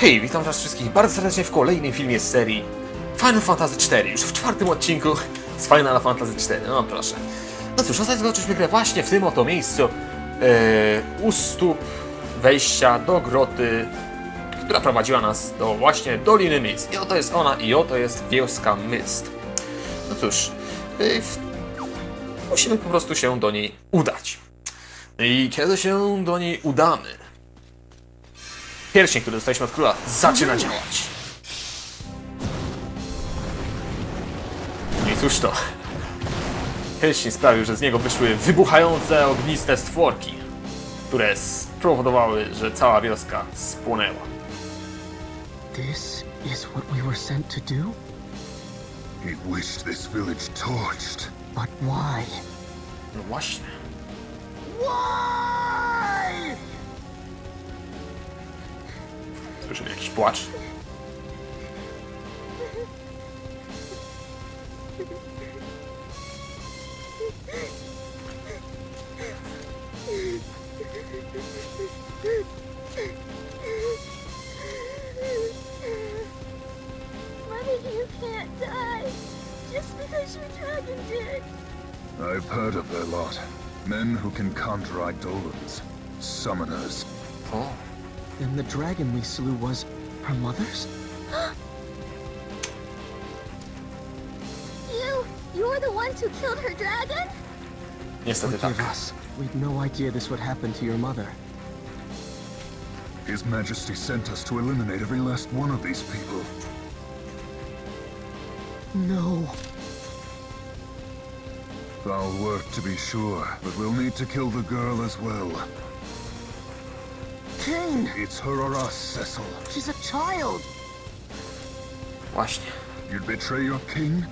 Hej, witam was wszystkich bardzo serdecznie w kolejnym filmie z serii Final Fantasy IV, już w czwartym odcinku z Final Fantasy IV, no proszę. No cóż, ostatnio zakończyliśmy grę właśnie w tym oto miejscu, e, u stóp wejścia do groty, która prowadziła nas do właśnie Doliny Mist. I oto jest ona, i oto jest wioska Mist. No cóż, w, musimy po prostu się do niej udać. I kiedy się do niej udamy? Pierścień, który dostaliśmy od króla, zaczyna działać. No i cóż to? Pierścień sprawił, że z niego wyszły wybuchające ogniste stworki, które spowodowały, że cała wioska spłonęła. This is what we were sent to do? He wished this village torched. But why? No właśnie. Why? Your dragon did. I've heard of their lot. Men who can counter Eidolons. Summoners. O, Then the dragon we slew was her mother's? You, you're the ones who killed her dragon? niestety tak. Forgive us. We'd no idea this would happen to your mother. His Majesty sent us to eliminate every last one of these people. No. Foul work to be sure, but we'll need to kill the girl as well. Kane! It's her or us, Cecil. She's a child! Właśnie. You'd betray your king?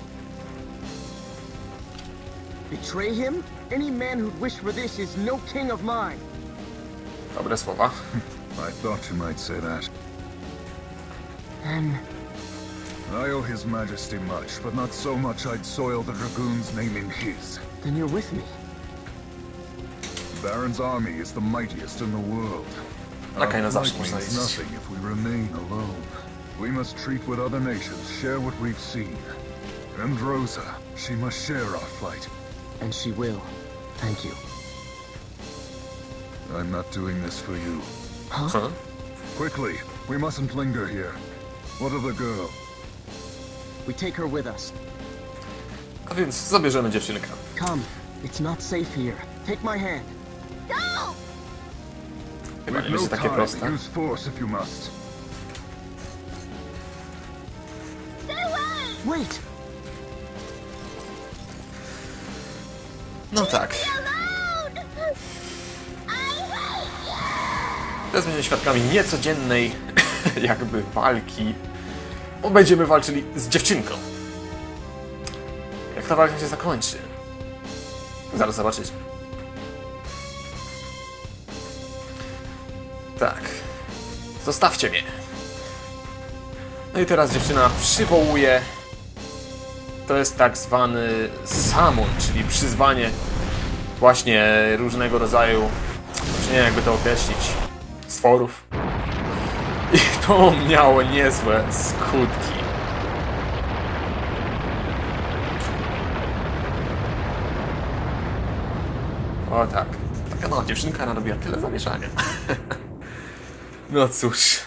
Betray him? Any man who'd wish for this is no king of mine. Dobre słowa. I thought you might say that. Then I owe His Majesty much, but not so much I'd soil the Dragoon's name in his. then you're with me. Baron's army is the mightiest in the world. Na Our Kaina zawsze plight można means nothing if we remain alone. We must treat with other nations, share what we've seen. And Rosa, she must share our fight. And she will. Thank you. I'm not doing this for you. Huh? Huh? Quickly, we mustn't linger here. What of the girl? We take her with us. A więc zabierzemy dziewczynkę. Come. It's not safe here. Take my hand. Chyba nie We've no będzie takie time. proste. Use force if you must. Stay away! Wait! No tak. Teraz będziemy świadkami niecodziennej jakby walki. Bo będziemy walczyli z dziewczynką. Jak ta walka się zakończy? Zaraz zobaczycie. Tak. Zostawcie mnie. No i teraz dziewczyna przywołuje. To jest tak zwany samon, czyli przyzwanie właśnie różnego rodzaju, czy nie jakby to określić, stworów. I to miało niezłe skutki. O tak. Taka mała dziewczynka narobiła tyle zamieszania. No cóż.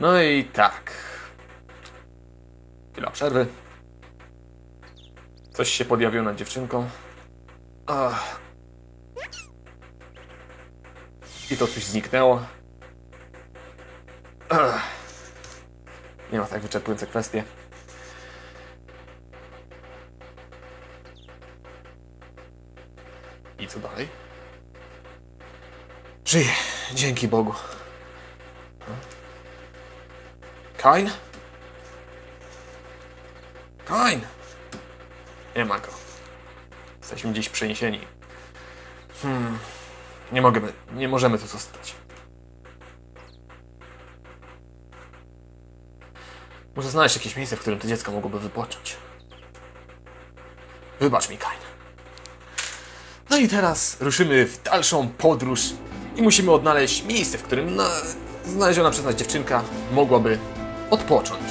No i tak. Chwila przerwy. Coś się podjawiło nad dziewczynką. Ach. I to coś zniknęło. Ach. Nie ma tak wyczerpujące kwestie. I co dalej? Żyję. Dzięki Bogu. Kain? Kain! Nie ma go. Jesteśmy gdzieś przeniesieni. Hmm. Nie możemy, nie możemy tu zostać. Muszę znaleźć jakieś miejsce, w którym to dziecko mogłoby wypocząć. Wybacz mi, Kain. No i teraz ruszymy w dalszą podróż i musimy odnaleźć miejsce, w którym no, znaleziona przez nas dziewczynka mogłaby odpocząć.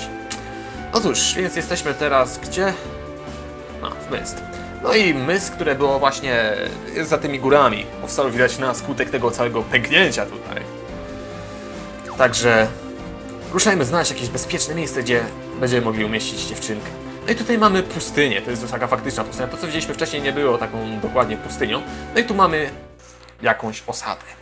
Otóż, więc jesteśmy teraz gdzie? No, w Myst. No i Myst, które było właśnie za tymi górami. Powstało widać na skutek tego całego pęknięcia tutaj. Także ruszajmy znaleźć jakieś bezpieczne miejsce, gdzie będziemy mogli umieścić dziewczynkę. No i tutaj mamy pustynię, to jest taka faktyczna pustynia. To co widzieliśmy wcześniej nie było taką dokładnie pustynią. No i tu mamy jakąś osadę.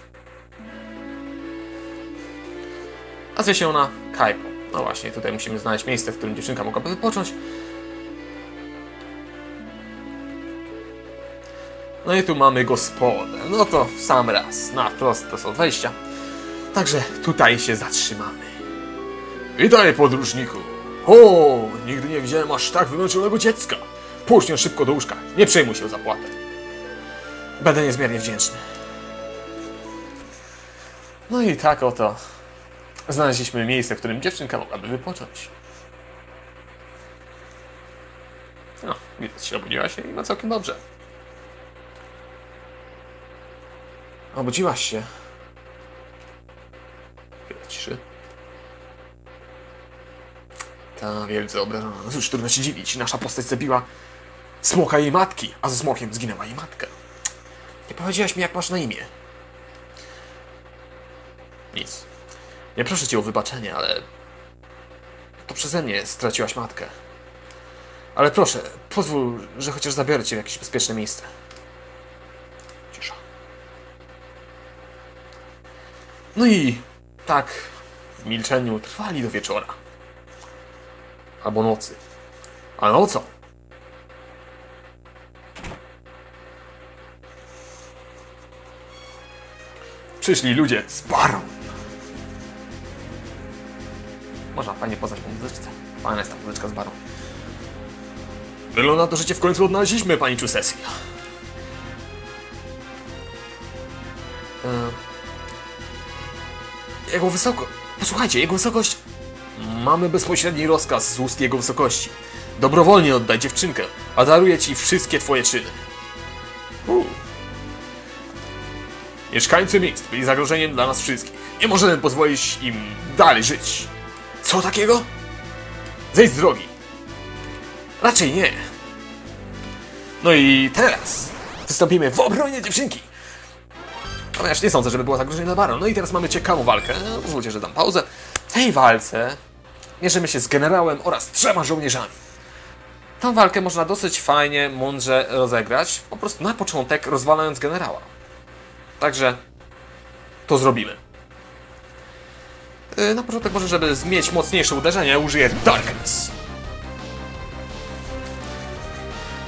Nazywa się ona Kaipo. No właśnie, tutaj musimy znaleźć miejsce, w którym dziewczynka mogłaby wypocząć. No i tu mamy gospodę. No to w sam raz, na wprost to są wejścia. Także tutaj się zatrzymamy. Witaj, podróżniku. O, nigdy nie widziałem aż tak wymęczonego dziecka. Puść szybko do łóżka. Nie przejmuj się zapłatę. Będę niezmiernie wdzięczny. No i tak oto znaleźliśmy miejsce, w którym dziewczynka mogłaby wypocząć. No, widać się obudziła się i ma całkiem dobrze. Obudziłaś się. Chwila ciszy. Ta wielce obrażona. No cóż, trudno się dziwić. Nasza postać zabiła smoka jej matki, a ze smokiem zginęła jej matka. Nie powiedziałaś mi, jak masz na imię. Nic. Nie proszę cię o wybaczenie, ale... To przeze mnie straciłaś matkę. Ale proszę, pozwól, że chociaż zabiorę cię w jakieś bezpieczne miejsce. Cisza. No i tak w milczeniu trwali do wieczora. Albo nocy. A nocą przyszli ludzie z barą. Można fajnie poznać po muzyczce. Fajna jest ta muzyczka z barą. Wygląda to, że cię w końcu odnaleźliśmy, pani Czusesja. E... Jego wysoko... Posłuchajcie, jego wysokość... Mamy bezpośredni rozkaz z ust jego wysokości. Dobrowolnie oddaj dziewczynkę, a daruję ci wszystkie twoje czyny. Uh. Mieszkańcy miejsc byli zagrożeniem dla nas wszystkich. Nie możemy pozwolić im dalej żyć. Co takiego? Zejdź z drogi. Raczej nie. No i teraz wystąpimy w obronie dziewczynki. Ponieważ nie sądzę, żeby była zagrożenie dla baron. No i teraz mamy ciekawą walkę. Pozwólcie, że dam pauzę. W tej walce mierzymy się z generałem oraz trzema żołnierzami. Tą walkę można dosyć fajnie, mądrze rozegrać, po prostu na początek rozwalając generała. Także to zrobimy. Yy, Na początek może, żeby mieć mocniejsze uderzenie, użyję Darkness.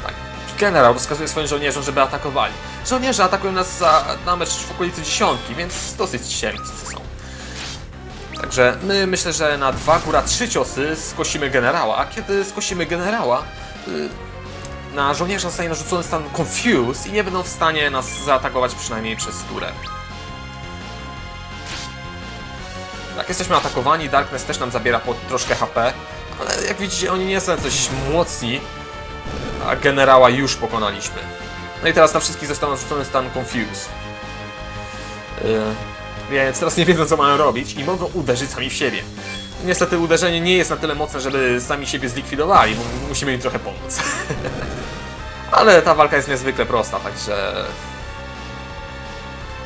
Tak. Generał rozkazuje swoim żołnierzom, żeby atakowali. Żołnierze atakują nas za, na mecz w okolicy dziesiątki, więc dosyć ciemniscy są. Także my myślę, że na dwa, góra trzy ciosy skosimy generała, a kiedy skosimy generała, yy, na żołnierza zostanie narzucony stan Confuse i nie będą w stanie nas zaatakować przynajmniej przez turę. Tak, jesteśmy atakowani, Darkness też nam zabiera po troszkę HP, ale jak widzicie oni nie są coś mocni, a generała już pokonaliśmy. No i teraz na wszystkich został narzucony stan Confuse. Yy, więc teraz nie wiedzą co mają robić i mogą uderzyć sami w siebie. Niestety uderzenie nie jest na tyle mocne, żeby sami siebie zlikwidowali, bo musimy im trochę pomóc. Ale ta walka jest niezwykle prosta, także...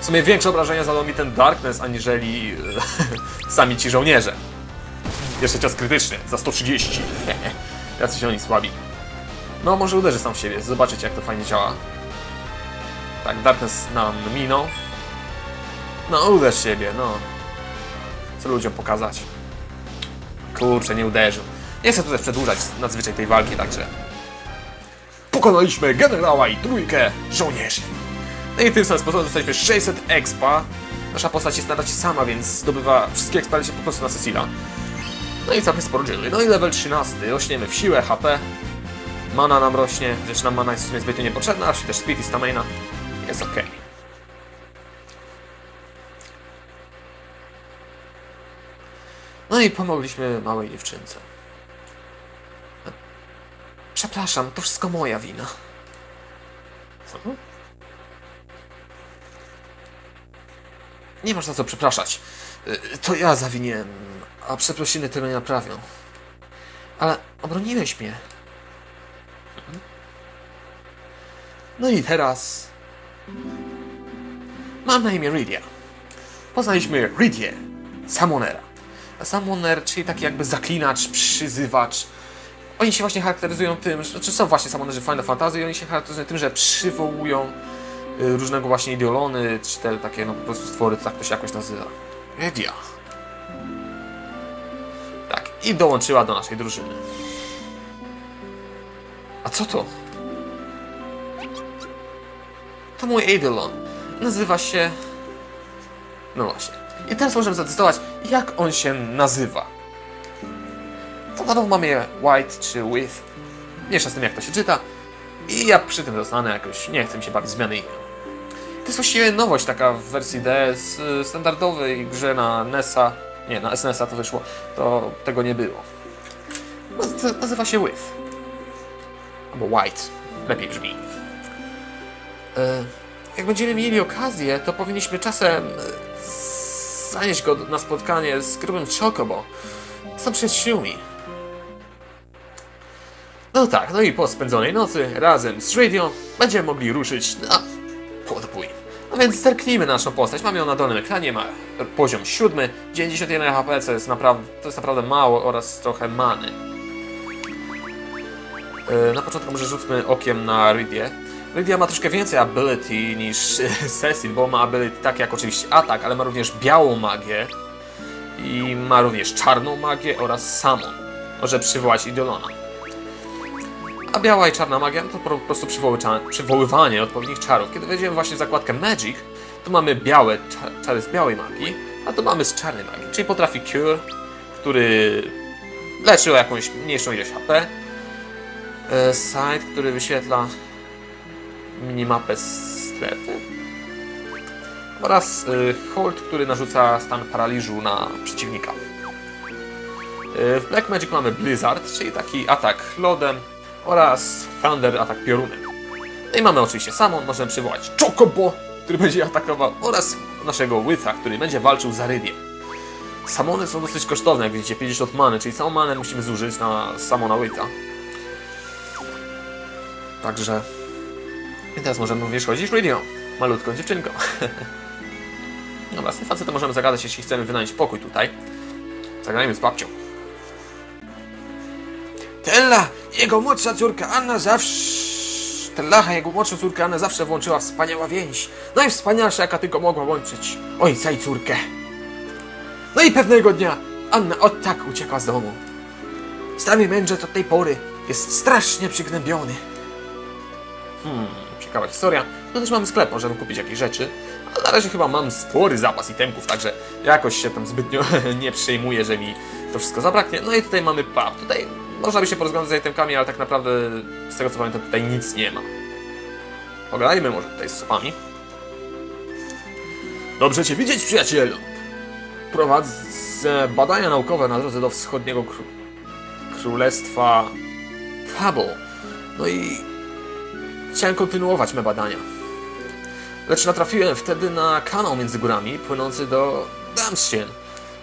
W sumie większe obrażenia zadał mi ten Darkness, aniżeli sami ci żołnierze. Jeszcze cios krytyczny, za 130. Jacyś oni słabi. No, może uderzy sam w siebie, zobaczycie jak to fajnie działa. Tak, Darkness nam minął. No, uderz siebie, no. Co ludziom pokazać? Kurczę, nie uderzył. Nie chcę tutaj przedłużać nadzwyczaj tej walki, także... Pokonaliśmy generała i trójkę żołnierzy. No i tym samym sposobem dostaliśmy 600 expa. Nasza postać jest na razie sama, więc zdobywa wszystkie expa się po prostu na Cecila. No i całkiem sporo dzielny. No i level 13. Rośniemy w siłę, HP. Mana nam rośnie, nam mana jest w zbytnio niepotrzebna, a też speed i stamina. Jest ok. No i pomogliśmy małej dziewczynce. Przepraszam, to wszystko moja wina. Co? Nie masz za co przepraszać. Y, To ja zawiniłem, a przeprosiny tego nie naprawią. Ale obroniłeś mnie. No i teraz... Mam na imię Rydia. Poznaliśmy Rydię, Samonera. Samoner, czyli taki jakby zaklinacz, przyzywacz. Oni się właśnie charakteryzują tym, że znaczy są właśnie Samonerzy Final Fantasy i oni się charakteryzują tym, że przywołują różnego właśnie ideolony, czy te takie no po prostu stwory, tak to się jakoś nazywa. Rydia. Tak, i dołączyła do naszej drużyny. A co to? To mój Eidolon. Nazywa się... No właśnie. I teraz możemy zadecydować, jak on się nazywa. Standardowo mamy je White czy With. Mniejsza z tym, jak to się czyta. I ja przy tym zostanę jakoś... Nie chcę mi się bawić zmiany imion. To jest właściwie nowość taka w wersji DS. y, Standardowej grze na NES-a. Nie, na SNES-a to wyszło. To tego nie było. Naz- Nazywa się With. Albo White. Lepiej brzmi. E, Jak będziemy mieli okazję, to powinniśmy czasem e, zanieść go na spotkanie z grubym Chocobo. Są przyjaciółmi. No tak, no i po spędzonej nocy razem z Radio będziemy mogli ruszyć na A więc zerknijmy na naszą postać. Mamy ją na dolnym ekranie, ma poziom 7, 91 HP, co jest naprawdę, to jest naprawdę mało oraz trochę many. E, Na początku może rzućmy okiem na Rydię. Rydia ma troszkę więcej ability niż Cecil, bo ma ability tak jak oczywiście atak, ale ma również białą magię i ma również czarną magię oraz samon. Może przywołać Idolona. A biała i czarna magia to po prostu przywoływanie odpowiednich czarów. Kiedy wejdziemy właśnie w zakładkę Magic, to mamy białe cza- czary z białej magii, a tu mamy z czarnej magii, czyli potrafi Cure, który leczy o jakąś mniejszą ilość HP, e, Side, który wyświetla minimapę strefy oraz y, Hold, który narzuca stan paraliżu na przeciwnika. Y, w Black Magic mamy Blizzard, czyli taki atak lodem oraz Thunder, atak piorunem. No i mamy oczywiście Samon, możemy przywołać Chocobo, który będzie atakował oraz naszego Witha, który będzie walczył z Arydiem. Samony są dosyć kosztowne, jak widzicie, 50 many, czyli całą manę musimy zużyć na Samona Witha. Także i teraz możemy również chodzić radio. Malutką dziewczynką. Dobra, z tym facetem możemy zagadać, jeśli chcemy wynająć pokój tutaj. Zagrajmy z babcią. Tella, jego młodsza córka Anna zawsze... Tellacha, jego młodsza córka Anna zawsze włączyła wspaniała więź. Najwspanialsza, jaka tylko mogła łączyć ojca i córkę. No i pewnego dnia Anna od tak uciekła z domu. Stary mędrzec od tej pory jest strasznie przygnębiony. Hmm, ciekawa historia. No też mamy sklep, możemy kupić jakieś rzeczy. Ale na razie chyba mam spory zapas itemków, także jakoś się tam zbytnio nie przejmuję, że mi to wszystko zabraknie. No i tutaj mamy pub. Tutaj można by się porozglądać za itemkami, ale tak naprawdę z tego co pamiętam tutaj nic nie ma. Pogadajmy może tutaj z sopami. Dobrze Cię widzieć, przyjacielu! Prowadzę badania naukowe na drodze do wschodniego kró królestwa Fable. No i Chciałem kontynuować me badania. Lecz natrafiłem wtedy na kanał między górami płynący do Damsien,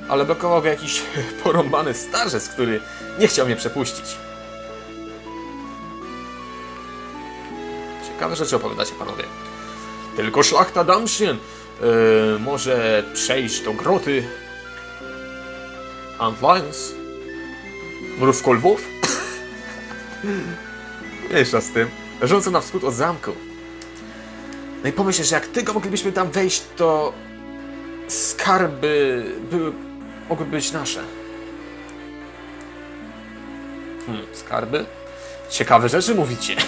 ale blokował go jakiś porąbany starzec, który nie chciał mnie przepuścić. Ciekawe rzeczy opowiadacie, panowie. Tylko szlachta Damsien yy, może przejść do groty Antlions? Mrówko lwów? Mniejsza z tym leżącą na wschód od zamku. No i pomyśl, że jak tylko moglibyśmy tam wejść, to skarby były, mogły być nasze. Hmm, skarby? Ciekawe rzeczy mówicie.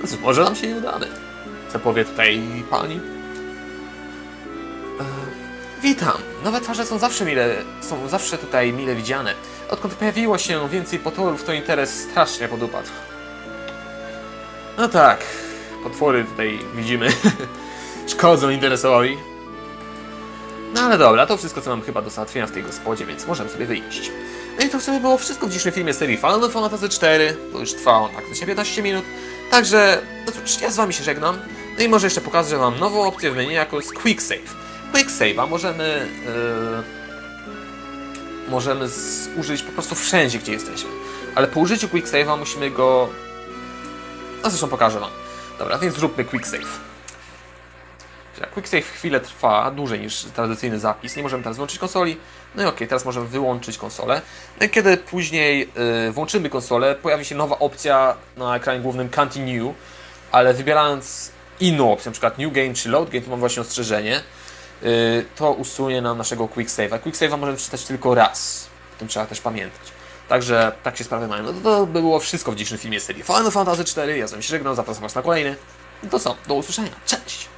No cóż, może nam się nie udamy. Co powie tutaj pani? E, witam. Nowe twarze są zawsze mile, są zawsze tutaj mile widziane. Odkąd pojawiło się więcej potworów, to interes strasznie podupadł. No tak, potwory tutaj widzimy. Szkodzą interesowi. No ale dobra, to wszystko co mam chyba do załatwienia w tej gospodzie, więc możemy sobie wyjść. No i to w sumie było wszystko w dzisiejszym filmie serii Final Fantasy 4. To już trwało tak do 15 minut. Także, no cóż, ja z wami się żegnam. No i może jeszcze pokażę wam nową opcję w menu jako Quick Save. Quick Save'a możemy yy, możemy użyć po prostu wszędzie, gdzie jesteśmy. Ale po użyciu Quick Save'a musimy go... No zresztą pokażę Wam. Dobra, więc zróbmy Quick Save. Quick Save chwilę trwa, dłużej niż tradycyjny zapis. Nie możemy teraz włączyć konsoli. No i ok, teraz możemy wyłączyć konsolę. No kiedy później yy, włączymy konsolę, pojawi się nowa opcja na ekranie głównym Continue, ale wybierając inną opcję, np. New Game czy Load Game, tu mam właśnie ostrzeżenie, yy, to usunie nam naszego Quick Save'a. Quick Save'a możemy przeczytać tylko raz. O tym trzeba też pamiętać. Także tak się sprawy mają. No to, to by było wszystko w dzisiejszym filmie serii Final Fantasy 4. Ja z wami się żegnam, zapraszam was na kolejny. No to co, do usłyszenia. Cześć!